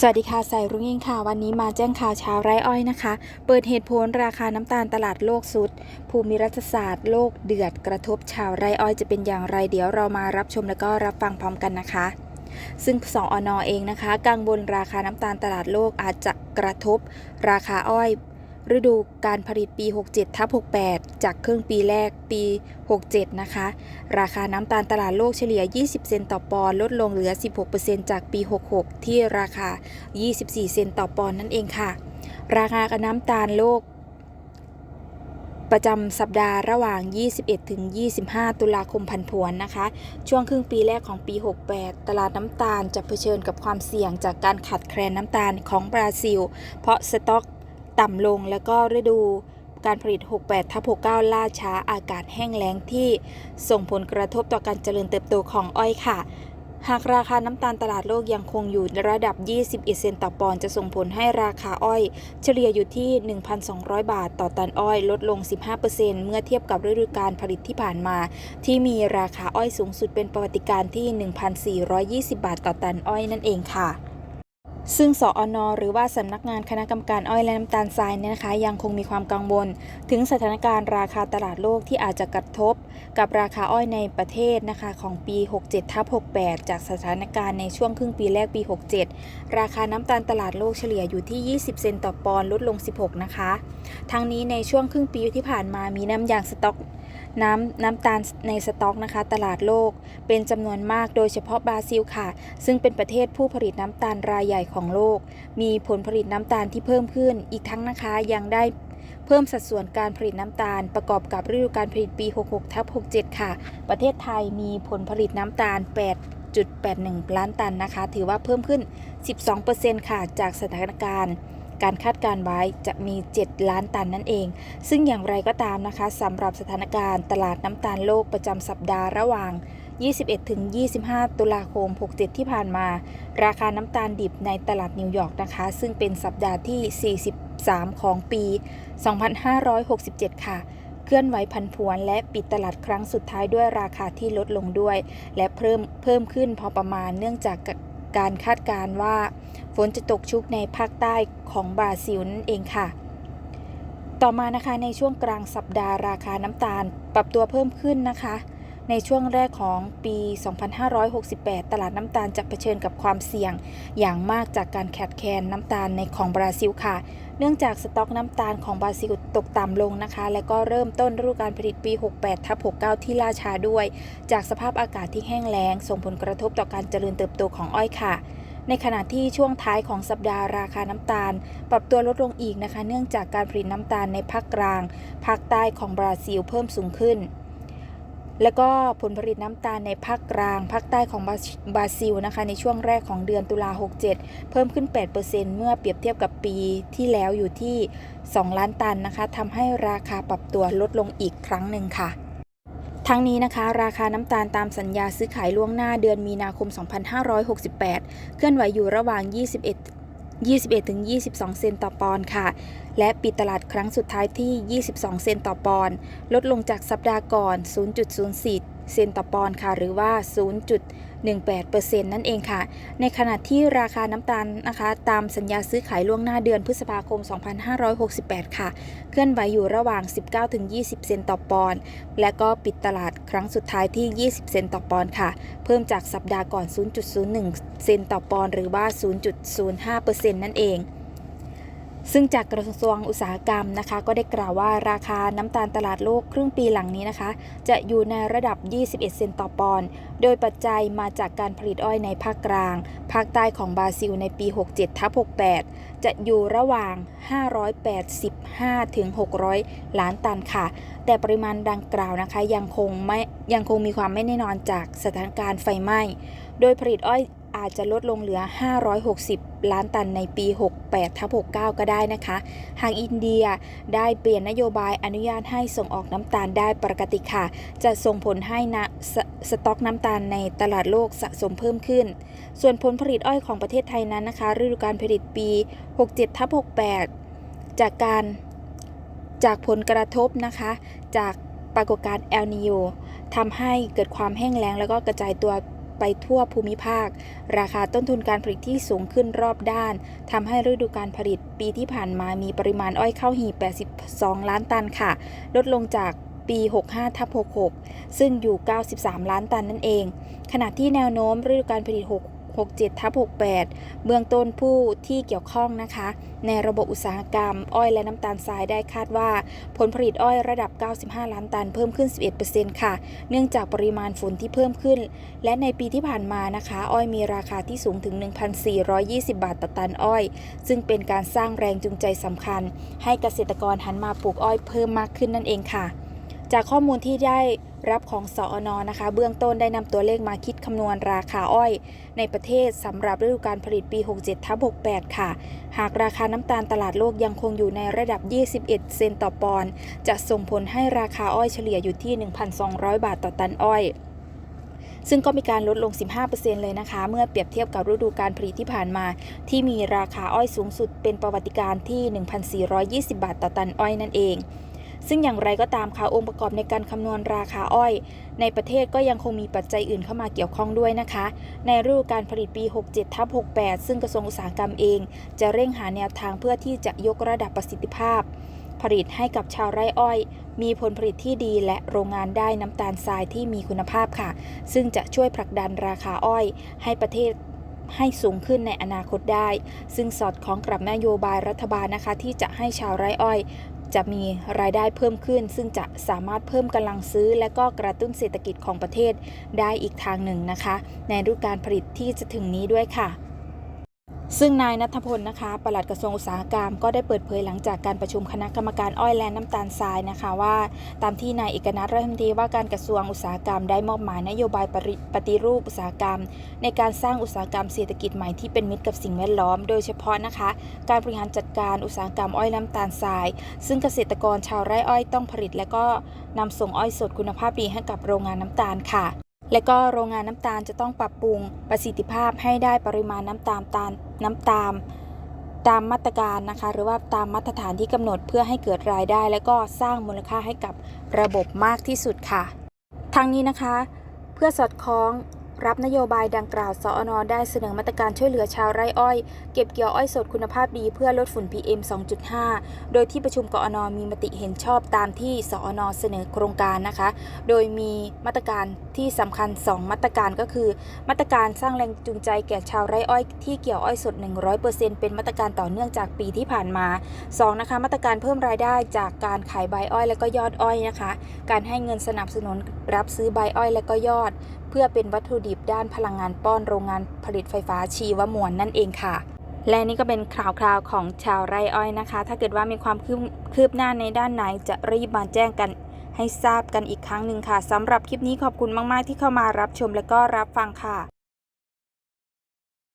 สวัสดีค่ะสายรุ่งยิ่งค่ะ วันนี้มาแจ้งข่าวชาวไร่อ้อยนะคะ เปิดเหตุผลราคาน้ำตาลตลาดโลกสุด ภูมิรัฐศาสตร์โลกเดือดกระทบชาวไร่อ้อยจะเป็นอย่างไรเดี๋ยวเรามารับชมแล้วก็รับฟังพร้อมกันนะคะ ซึ่งสองอนเองนะคะ กังวลราคาน้ำตาลตลาดโลกอาจจะกระทบ ราคาอ้อย ฤดูการผลิตปี 67ทับ68 จากครึ่งปีแรกปี 67 นะคะ ราคาน้ำตาลตลาดโลกเฉลี่ย 20 เซนต์ต่อปอนด์ลดลงเหลือ 16%จากปี 66 ที่ราคา 24 เซนต์ต่อปอนด์นั่นเองค่ะ ราคาน้ำตาลโลก ประจำสัปดาห์ระหว่าง 21 ถึง 25 ตุลาคมพันผวนนะคะ ช่วงครึ่งปีแรกของปี 68 ตลาดน้ำตาลจะเผชิญกับความเสี่ยงจากการขาดแคลนน้ำตาลของบราซิล เพราะสต็อก ต่ำลงแล้วก็ฤดูการผลิต 68ทับ69 ล่าช้าอากาศแห้งแล้งที่ส่งผลกระทบต่อการเจริญเติบโตของอ้อยค่ะ หากราคาน้ำตาลตลาดโลกยังคงอยู่ระดับ 21 เซนต์ต่อปอนด์จะส่งผลให้ราคาอ้อย เฉลี่ยอยู่ที่ 1,200 บาทต่อตันอ้อยลดลง 15%เมื่อเทียบกับฤดูกาลผลิตที่ผ่านมา ที่มีราคาอ้อยสูงสุดเป็นประวัติการณ์ที่ 1,420 บาทต่อตันอ้อยนั่นเองค่ะ ซึ่งสออนหรือว่าสำนักงานคณะกรรมการอ้อยและน้ำตาลทรายเนี่ยนะคะ ยังคงมีความกังวล ถึงสถานการณ์ราคาตลาดโลกที่อาจจะกระทบ กับราคาอ้อยในประเทศนะคะของปี 67ทับ68 จากสถานการณ์ในช่วงครึ่งปีแรกปี 67 ราคาน้ำตาลตลาดโลกเฉลี่ยอยู่ที่ 20 เซนต์ต่อปอนด์ลดลง 16 นะคะ ทั้งนี้ในช่วงครึ่งปีที่ผ่านมามีน้ำยางสต็อก น้ำน้ำตาลในสต็อกนะคะ ตลาดโลกเป็นจำนวนมากโดยเฉพาะบราซิลค่ะ ซึ่งเป็นประเทศผู้ผลิตน้ำตาลรายใหญ่ของโลก มีผลผลิตน้ำตาลที่เพิ่มขึ้น อีกทั้งนะคะยังได้เพิ่มสัดส่วนการผลิตน้ำตาล ประกอบกับฤดูการผลิตปี 66ทับ67 ค่ะ ประเทศไทยมีผลผลิตน้ำตาล 8.81 ล้านตันนะคะ ถือว่าเพิ่มขึ้น 12%ค่ะ จากสถานการณ์ การคาดการณ์ไว้จะมี 7 ล้านตันนั่นเอง ซึ่งอย่างไรก็ตามนะคะสำหรับสถานการณ์ตลาดน้ำตาลโลกประจำสัปดาห์ระหว่าง 21ถึง25 ตุลาคม 67 ที่ผ่านมา ราคาน้ำตาลดิบในตลาดนิวยอร์กนะคะ ซึ่งเป็นสัปดาห์ที่ 43 ของปี 2567 ค่ะเคลื่อนไหวพันผวนและปิดตลาดครั้งสุดท้ายด้วยราคาที่ลดลงด้วย และเพิ่มเพิ่มขึ้นพอประมาณเนื่องจาก การคาดการณ์ว่าฝนจะตกชุกในภาคใต้ของบราซิลนั่นเองค่ะ ต่อมานะคะในช่วงกลางสัปดาห์ราคาน้ำตาล ปรับตัวเพิ่มขึ้นนะคะ ในช่วงแรกของปี 2568 ตลาดน้ำตาลจะเผชิญกับความเสี่ยง อย่างมากจากการขาดแคลนน้ำตาลในของบราซิลค่ะ เนื่องจากสต็อกน้ำตาลของบราซิลตกต่ำลงนะคะ และก็เริ่มต้นฤดูการผลิตปี 68ทับ69 ที่ล่าช้าด้วย จากสภาพอากาศที่แห้งแล้ง ส่งผลกระทบต่อการเจริญเติบโตของอ้อยค่ะในขณะที่ช่วงท้ายของสัปดาห์ราคาน้ำตาล ปรับตัวลดลงอีกนะคะ เนื่องจากการผลิตน้ำตาลในภาคกลาง ภาคใต้ของบราซิลเพิ่มสูงขึ้น แล้วก็ผลผลิตน้ำตาลในภาคกลางภาคใต้ของบราซิลนะคะในช่วงแรกของเดือนตุลา 67 เพิ่มขึ้น 8%เมื่อเปรียบเทียบกับปีที่แล้วอยู่ที่ 2 ล้านตันนะคะทำให้ราคาปรับตัวลดลงอีกครั้งหนึ่งค่ะทั้งนี้นะคะ ราคาน้ำตาลตามสัญญาซื้อขายล่วงหน้าเดือนมีนาคม 2568 เคลื่อนไหวอยู่ระหว่าง 21 21-22 เซนต์ต่อปอนด์ค่ะ และปิดตลาดครั้งสุดท้ายที่ 22 เซนต์ต่อปอนด์ลดลงจากสัปดาห์ก่อน 0.04 เซนต์ต่อปอนด์ค่ะ หรือว่า 0.18%นั่นเองค่ะ ในขณะที่ราคาน้ำตาลนะคะ ตามสัญญาซื้อขายล่วงหน้าเดือนพฤษภาคม 2568 ค่ะ เคลื่อนไหวอยู่ระหว่าง 19-20 เซนต์ต่อปอนด์และก็ปิดตลาดครั้งสุดท้ายที่ 20 เซนต์ต่อปอนด์ค่ะ เพิ่มจากสัปดาห์ก่อน 0.01 เซนต์ต่อปอนด์หรือว่า 0.05%นั่นเอง ซึ่งจากกระทรวงอุตสาหกรรมนะคะ ก็ได้กล่าวว่าราคาน้ำตาลตลาดโลกครึ่งปีหลังนี้นะคะ จะอยู่ในระดับ 21 เซนต์ต่อปอนด์ โดยปัจจัยมาจากการผลิตอ้อยในภาคกลาง ภาคใต้ของบราซิลในปี 67ทับ68 จะอยู่ระหว่าง 585 ถึง 600 ล้านตันค่ะ แต่ปริมาณดังกล่าวนะคะยังคงไม่ยังคงมีความไม่แน่นอนจากสถานการณ์ไฟไหม้ โดยผลิตอ้อย อาจจะลดลงเหลือ 560 ล้านตันในปี 68ทับ69 ก็ได้นะคะ หากอินเดียได้เปลี่ยนนโยบายอนุญาตให้ส่งออกน้ำตาลได้ปกติค่ะ จะส่งผลให้นะสสต็อกน้ำตาลในตลาดโลกสะสมเพิ่มขึ้น ส่วนผลผลิตอ้อยของประเทศไทยนั้นนะคะ ฤดูการผลิตปี 67ทับ68 จากการจากผลกระทบนะคะ จากปรากฏการณ์เอลนิโยทำให้เกิดความแห้งแล้งแล้วก็กระจายตัว ไปทั่วภูมิภาค ราคาต้นทุนการผลิตที่สูงขึ้นรอบด้านทำให้ฤดูการผลิตปีที่ผ่านมามีปริมาณอ้อยเข้าหีบ 82 ล้านตันค่ะ ลดลงจากปี 65ทับ66 ซึ่งอยู่ 93 ล้านตันนั่นเอง ขณะที่แนวโน้มฤดูการผลิต 6 67ทับ68 เบื้องต้นผู้ที่เกี่ยวข้องนะคะ ในระบบอุตสาหกรรม อ้อยและน้ำตาลทรายได้คาดว่า ผลผลิตอ้อยระดับ 95 ล้านตันเพิ่มขึ้น 11%ค่ะ เนื่องจากปริมาณฝนที่เพิ่มขึ้น และในปีที่ผ่านมานะคะ อ้อยมีราคาที่สูงถึง 1,420 บาทต่อตันอ้อย ซึ่งเป็นการสร้างแรงจูงใจสำคัญ ให้เกษตรกรหันมาปลูกอ้อยเพิ่มมากขึ้นนั่นเองค่ะ จากข้อมูลที่ได้ รับของสอนอนะคะ เบื้องต้นได้นำตัวเลขมาคิดคำนวณราคาอ้อย ในประเทศสำหรับฤดูการผลิตปี 67ทับ68 ค่ะ หากราคาน้ำตาลตลาดโลกยังคงอยู่ในระดับ 21 เซนต์ต่อปอนด์จะส่งผลให้ราคาอ้อยเฉลี่ยอยู่ที่ 1,200 บาทต่อตันอ้อยซึ่งก็มีการลดลง 15%เลยนะคะ เมื่อเปรียบเทียบกับฤดูการผลิตที่ผ่านมา ที่มีราคาอ้อยสูงสุดเป็นประวัติการที่ 1,420 บาทต่อตันอ้อยนั่นเอง ซึ่งอย่างไรก็ตามค่ะองค์ประกอบในการคำนวณราคาอ้อย ในประเทศก็ยังคงมีปัจจัยอื่นเข้ามาเกี่ยวข้องด้วยนะคะ ในฤดูการผลิตปี 67ทับ68 ซึ่งกระทรวงอุตสาหกรรมเอง จะเร่งหาแนวทางเพื่อที่จะยกระดับประสิทธิภาพ ผลิตให้กับชาวไร่อ้อย มีผลผลิตที่ดีและโรงงานได้น้ำตาลทรายที่มีคุณภาพค่ะ ซึ่งจะช่วยผลักดันราคาอ้อย ให้ประเทศให้สูงขึ้นในอนาคตได้ ซึ่งสอดคล้องกับนโยบายรัฐบาลนะคะ ที่จะให้ชาวไร่อ้อย จะมีรายได้เพิ่มขึ้น ซึ่งจะสามารถเพิ่มกำลังซื้อ และก็กระตุ้นเศรษฐกิจของประเทศได้อีกทางหนึ่งนะคะ ในฤดูการผลิตที่จะถึงนี้ด้วยค่ะ ซึ่งนายนัทพลนะคะปลัดกระทรวงอุตสาหกรรมก็ได้เปิดเผยหลังจากการประชุมคณะกรรมการอ้อยและน้ำตาลทรายนะคะว่าตามที่นายเอกนัทรัฐมนตรีว่าการกระทรวงอุตสาหกรรมได้มอบหมายนโยบายปปฏิรูปอุตสาหกรรม ในการสร้างอุตสาหกรรมเศรษฐกิจใหม่ที่เป็นมิตรกับสิ่งแวดล้อม โดยเฉพาะนะคะ การบริหารจัดการอุตสาหกรรมอ้อยน้ำตาลทราย ซึ่งเกษตรกรชาวไร่อ้อยต้องผลิต และก็นำส่งอ้อยสดคุณภาพดีให้กับโรงงานน้ำตาลค่ะ และก็โรงงานน้ำตาลจะต้องปรับปรุงประสิทธิภาพให้ได้ปริมาณน้ำตาลตาลน้ำตาลตามมาตรการนะคะ หรือว่าตามมาตรฐานที่กำหนดเพื่อให้เกิดรายได้ และก็สร้างมูลค่าให้กับระบบมากที่สุดค่ะทั้งนี้นะคะ เพื่อสอดคล้อง รับนโยบายดังกล่าว สอนอได้เสนอมาตรการช่วยเหลือชาวไร่อ้อย เก็บเกี่ยวอ้อยสดคุณภาพดีเพื่อลดฝุ่น PM 2.5 โดยที่ประชุมกอนมีมติเห็นชอบตามที่สอนเสนอโครงการนะคะ โดยมีมาตรการที่สำคัญ 2 มาตรการก็คือ มาตรการสร้างแรงจูงใจแก่ชาวไร่อ้อยที่เกี่ยวอ้อยสด 100%เป็นมาตรการต่อเนื่องจากปีที่ผ่านมา 2. นะคะ มาตรการเพิ่มรายได้จากการขายใบอ้อยและก็ยอดอ้อยนะคะ การให้เงินสนับสนุนรับซื้อใบอ้อยและก็ยอด เพื่อเป็นวัตถุดิบด้านพลังงานป้อนโรงงานผลิตไฟฟ้าชีวมวลนั่นเองค่ะ และนี่ก็เป็นข่าวคราวของชาวไร่อ้อยนะคะ ถ้าเกิดว่ามีความคืบคืบหน้าในด้านไหนจะรีบมาแจ้งกันให้ทราบกันอีกครั้งหนึ่งค่ะสำหรับคลิปนี้ขอบคุณมาก ๆ ที่เข้ามารับชมและก็รับฟังค่ะ